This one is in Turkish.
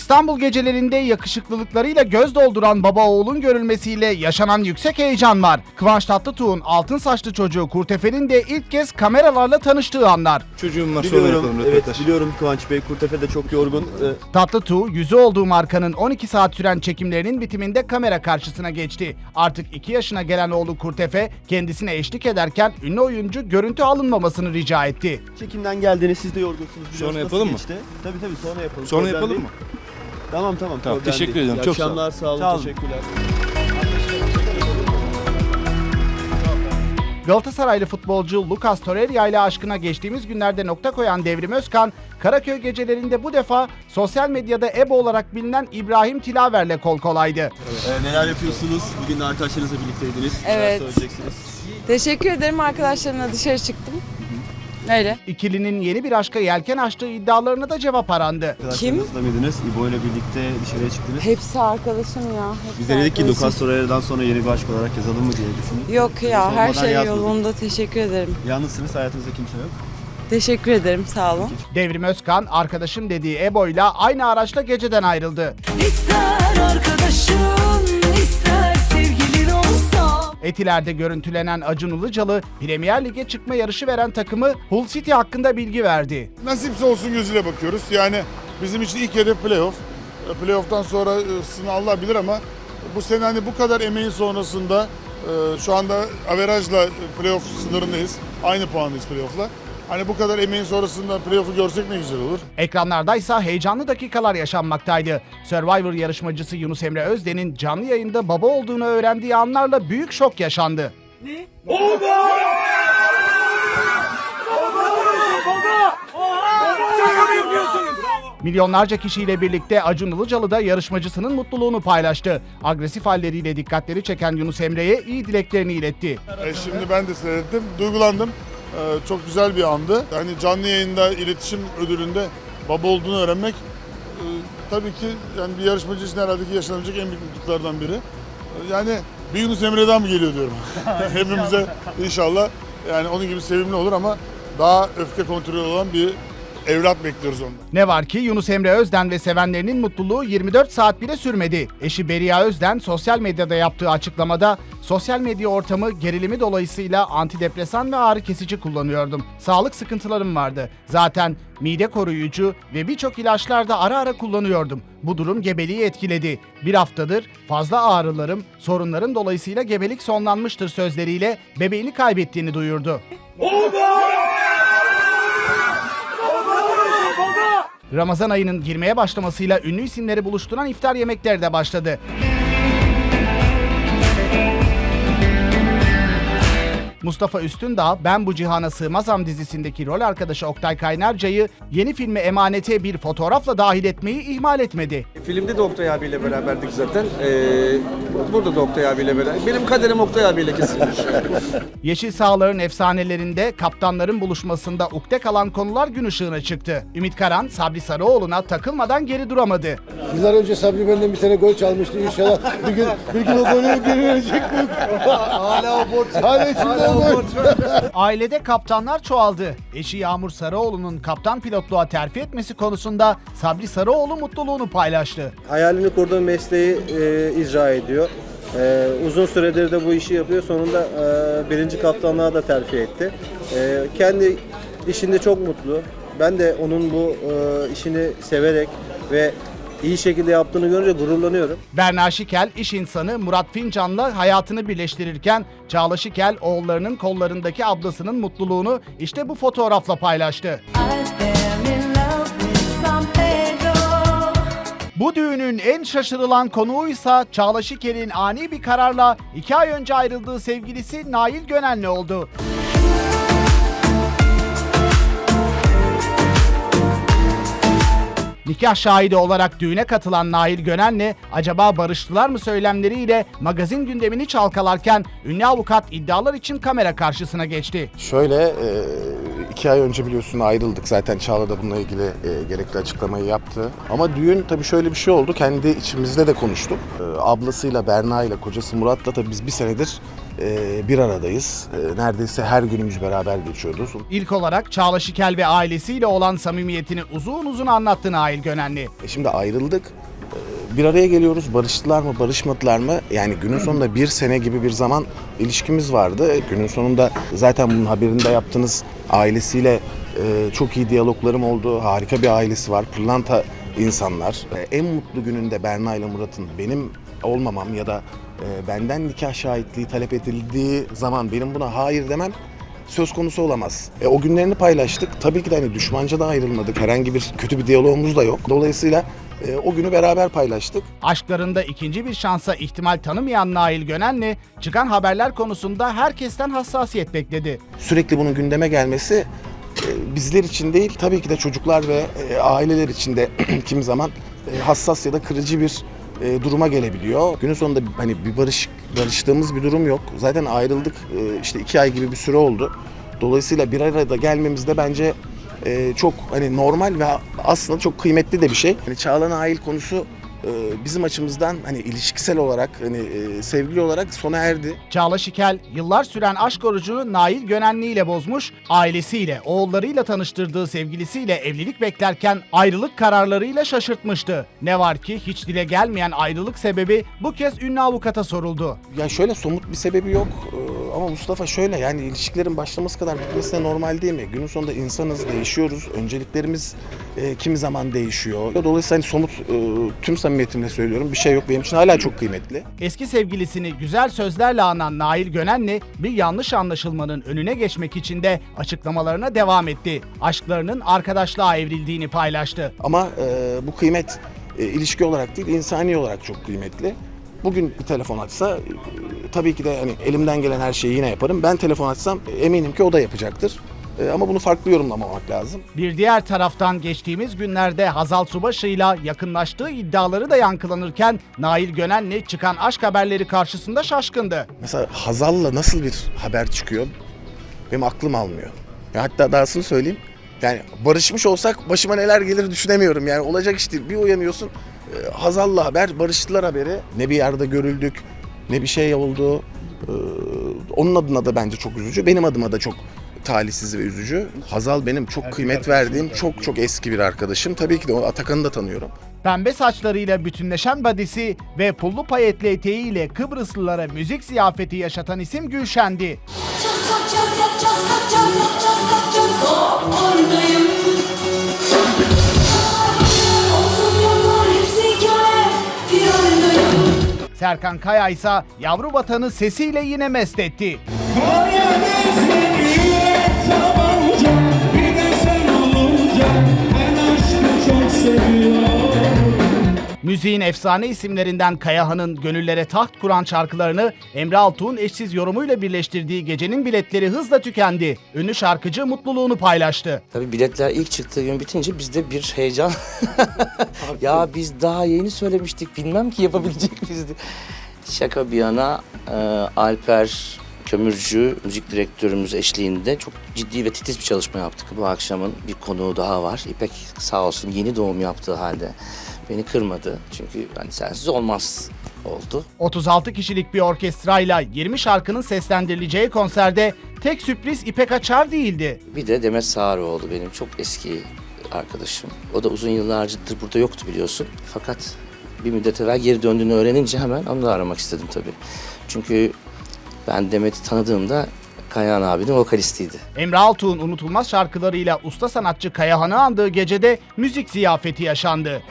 İstanbul gecelerinde yakışıklılıklarıyla göz dolduran baba oğlun görülmesiyle yaşanan yüksek heyecan var. Kıvanç Tatlıtuğ'un altın saçlı çocuğu Kurtefe'nin de ilk kez kameralarla tanıştığı anlar. Çocuğum var sonra Biliyorum, yapalım evet röportaj. biliyorum Kıvanç Bey. Kurtepe de çok yorgun. Ee, Tatlıtuğ, yüzü olduğu markanın 12 saat süren çekimlerinin bitiminde kamera karşısına geçti. Artık 2 yaşına gelen oğlu Kurtefe kendisine eşlik ederken ünlü oyuncu görüntü alınmamasını rica etti. çekimden geldiğiniz siz de yorgunsunuz. biliyoruz. Sonra Nasıl yapalım mı? geçti? Tabii tabii sonra yapalım. Sonra Problem yapalım değil. mı? Tamam tamam. Tamam, problem teşekkür değil. ederim, İyi çok sağ olun. akşamlar, sağ olun, Sağ olun. teşekkürler. Galatasaraylı futbolcu Lucas Torreira ile aşkına geçtiğimiz günlerde nokta koyan Devrim Özkan, Karaköy gecelerinde bu defa sosyal medyada EBO olarak bilinen İbrahim Tilaver'le kol kolaydı. Ee, neler yapıyorsunuz? Bugün de arkadaşlarınızla birlikteydiniz. Evet. Söyleyeceksiniz? Teşekkür ederim arkadaşlarımla dışarı çıktım. Öyle. İkilinin yeni bir aşka yelken açtığı iddialarına da cevap arandı. Arkadaşlarınızla mıydınız? İbo ile birlikte dışarıya çıktınız. Hepsi arkadaşım ya. Hepsi Biz de dedik ki arkadaşım. Lucas Torreira'dan sonra yeni bir aşk olarak yazalım mı diye düşündük. Yok ya her Sormadan şey yazmadık. yolunda. Teşekkür ederim. Yalnızsınız hayatınızda kimse yok. Teşekkür ederim sağ olun. Devrim Özkan, arkadaşım dediği EBO ile aynı araçla geceden ayrıldı. İster arkadaşın ister Etiler'de görüntülenen Acun Ilıcalı, Premier Lig'e çıkma yarışı veren takımı Hull City hakkında bilgi verdi. Nasipse olsun gözüyle bakıyoruz. Yani bizim için ilk hedef playoff. E, Playoff'tan sonrasını Allah bilir ama bu sene hani bu kadar emeğin sonrasında e, şu anda averajla playoff sınırındayız. Aynı puandayız playoff'la. Hani bu kadar emeğin sonrasında playoff'u görsek ne güzel olur. Ekranlardaysa heyecanlı dakikalar yaşanmaktaydı. Survivor yarışmacısı Yunus Emre Özden'in canlı yayında baba olduğunu öğrendiği anlarla büyük şok yaşandı. Milyonlarca kişiyle birlikte Acun Ilıcalı da yarışmacısının mutluluğunu paylaştı. Agresif halleriyle dikkatleri çeken Yunus Emre'ye iyi dileklerini iletti. E, şimdi ben de seyrettim, duygulandım. E, çok güzel bir andı. Hani canlı yayında iletişim ödülünde baba olduğunu öğrenmek e, tabii ki yani bir yarışmacı için herhalde ki yaşanabilecek en büyük mutluluklardan biri. E, yani bir Yunus Emre'den mi geliyor diyorum. Hepimize inşallah yani onun gibi sevimli olur ama daha öfke kontrolü olan bir evlat bekliyoruz ondan. Ne var ki Yunus Emre Özden ve sevenlerinin mutluluğu 24 saat bile sürmedi. Eşi Beria Özden sosyal medyada yaptığı açıklamada sosyal medya ortamı gerilimi dolayısıyla antidepresan ve ağrı kesici kullanıyordum. Sağlık sıkıntılarım vardı. Zaten mide koruyucu ve birçok ilaçlar da ara ara kullanıyordum. Bu durum gebeliği etkiledi. Bir haftadır fazla ağrılarım, sorunlarım dolayısıyla gebelik sonlanmıştır sözleriyle bebeğini kaybettiğini duyurdu. Ramazan ayının girmeye başlamasıyla ünlü isimleri buluşturan iftar yemekleri de başladı. Mustafa Üstündağ, Ben Bu Cihana Sığmazam dizisindeki rol arkadaşı Oktay Kaynarca'yı yeni filme emanete bir fotoğrafla dahil etmeyi ihmal etmedi. Filmde de Oktay abiyle beraberdik zaten. Ee, burada da Oktay abiyle beraber. Benim kaderim Oktay abiyle kesilmiş. Yeşil sahaların efsanelerinde kaptanların buluşmasında ukde kalan konular gün ışığına çıktı. Ümit Karan, Sabri Sarıoğlu'na takılmadan geri duramadı. Yıllar önce Sabri benden bir tane gol çalmıştı inşallah. Bir gün, bir gün o golü geri verecek mi? Hala o borç. Hala içinde o borç. Ailede kaptanlar çoğaldı. Eşi Yağmur Sarıoğlu'nun kaptan pilotluğa terfi etmesi konusunda Sabri Sarıoğlu mutluluğunu paylaştı. Hayalini kurduğu mesleği e, icra ediyor. E, uzun süredir de bu işi yapıyor. Sonunda e, birinci kaptanlığa da terfi etti. E, kendi işinde çok mutlu. Ben de onun bu e, işini severek ve iyi şekilde yaptığını görünce gururlanıyorum. Berna Şikel, iş insanı Murat Fincan'la hayatını birleştirirken Çağla Şikel oğullarının kollarındaki ablasının mutluluğunu işte bu fotoğrafla paylaştı. Bu düğünün en şaşırılan konuğuysa Çağla Şikel'in ani bir kararla iki ay önce ayrıldığı sevgilisi Nail Gönen'le oldu. Nikah şahidi olarak düğüne katılan Nail Gönen'le acaba barıştılar mı söylemleriyle magazin gündemini çalkalarken ünlü avukat iddialar için kamera karşısına geçti. Şöyle e, iki ay önce biliyorsun ayrıldık zaten Çağla da bununla ilgili e, gerekli açıklamayı yaptı. Ama düğün tabii şöyle bir şey oldu kendi içimizde de konuştuk. E, ablasıyla Berna ile kocası Murat'la tabii biz bir senedir bir aradayız. E, neredeyse her günümüz beraber geçiyoruz. İlk olarak Çağla Şikel ve ailesiyle olan samimiyetini uzun uzun anlattı Nail Gönenli. E şimdi ayrıldık. E, Bir araya geliyoruz. Barıştılar mı, barışmadılar mı? Yani günün sonunda bir sene gibi bir zaman ilişkimiz vardı. E, Günün sonunda zaten bunun haberini de yaptınız. Ailesiyle e, çok iyi diyaloglarım oldu. Harika bir ailesi var. Pırlanta insanlar. E, En mutlu gününde Berna ile Murat'ın benim olmamam ya da e, benden nikah şahitliği talep edildiği zaman benim buna hayır demem söz konusu olamaz. E, o günlerini paylaştık. Tabii ki de hani düşmanca da ayrılmadık. Herhangi bir kötü bir diyalogumuz da yok. Dolayısıyla e, o günü beraber paylaştık. Aşklarında ikinci bir şansa ihtimal tanımayan Nail Gönenli çıkan haberler konusunda herkesten hassasiyet bekledi. Sürekli bunun gündeme gelmesi e, bizler için değil, tabii ki de çocuklar ve e, aileler için de kimi zaman e, hassas ya da kırıcı bir e, duruma gelebiliyor. Günün sonunda hani bir barış barıştığımız bir durum yok. Zaten ayrıldık e, işte iki ay gibi bir süre oldu. Dolayısıyla bir arada gelmemiz de bence e, çok hani normal ve aslında çok kıymetli de bir şey. Hani Çağla Nail konusu bizim açımızdan hani ilişkisel olarak hani e, sevgili olarak sona erdi. Çağla Şikel yıllar süren aşk orucunu Nail Gönenli ile bozmuş, ailesiyle, oğullarıyla tanıştırdığı sevgilisiyle evlilik beklerken ayrılık kararlarıyla şaşırtmıştı. Ne var ki hiç dile gelmeyen ayrılık sebebi bu kez ünlü avukata soruldu. Ya şöyle somut bir sebebi yok Ee, ama Mustafa şöyle yani ilişkilerin başlaması kadar bitmesi de normal değil mi? Günün sonunda insanız, değişiyoruz, önceliklerimiz e, kimi zaman değişiyor. Dolayısıyla hani somut e, tüm samimiyetimle söylüyorum bir şey yok benim için hala çok kıymetli. Eski sevgilisini güzel sözlerle anan Nail Gönenli bir yanlış anlaşılmanın önüne geçmek için de açıklamalarına devam etti. Aşklarının arkadaşlığa evrildiğini paylaştı. Ama e, bu kıymet e, ilişki olarak değil insani olarak çok kıymetli. Bugün bir telefon açsa e, tabii ki de hani elimden gelen her şeyi yine yaparım. Ben telefon açsam e, eminim ki o da yapacaktır. E, ama bunu farklı yorumlamamak lazım. Bir diğer taraftan geçtiğimiz günlerde Hazal Subaşı'yla yakınlaştığı iddiaları da yankılanırken Nail Gönenli çıkan aşk haberleri karşısında şaşkındı. Mesela Hazal'la nasıl bir haber çıkıyor benim aklım almıyor. Ya hatta dahasını söyleyeyim. Yani barışmış olsak başıma neler gelir düşünemiyorum. Yani olacak iş değil. Bir uyanıyorsun Hazal'la haber, barıştılar haberi. Ne bir yerde görüldük, ne bir şey oldu. E, onun adına da bence çok üzücü. Benim adıma da çok talihsiz ve üzücü. Hazal benim çok kıymet verdiğim, çok çok eski bir arkadaşım. Tabii ki de o Atakan'ı da tanıyorum. Pembe saçlarıyla bütünleşen badisi ve pullu payetli eteğiyle Kıbrıslılara müzik ziyafeti yaşatan isim Gülşen'di. Oradayım. Serkan Kaya ise yavru vatanı sesiyle yine mest etti. Müziğin efsane isimlerinden Kayahan'ın gönüllere taht kuran şarkılarını Emre Altuğ'un eşsiz yorumuyla birleştirdiği gecenin biletleri hızla tükendi. Ünlü şarkıcı mutluluğunu paylaştı. Tabii biletler ilk çıktığı gün bitince bizde bir heyecan. ya biz daha yeni söylemiştik bilmem ki yapabilecek miyiz diye. Şaka bir yana e, Alper Kömürcü müzik direktörümüz eşliğinde çok ciddi ve titiz bir çalışma yaptık. Bu akşamın bir konuğu daha var. İpek sağ olsun yeni doğum yaptığı halde beni kırmadı. Çünkü hani sensiz olmaz oldu. 36 kişilik bir orkestrayla 20 şarkının seslendirileceği konserde tek sürpriz İpek Açar değildi. Bir de Demet Sağaroğlu benim çok eski arkadaşım. O da uzun yıllardır burada yoktu biliyorsun. Fakat bir müddet evvel geri döndüğünü öğrenince hemen onu da aramak istedim tabii. Çünkü ben Demet'i tanıdığımda Kayahan abinin vokalistiydi. Emre Altuğ'un unutulmaz şarkılarıyla usta sanatçı Kayahan'ı andığı gecede müzik ziyafeti yaşandı.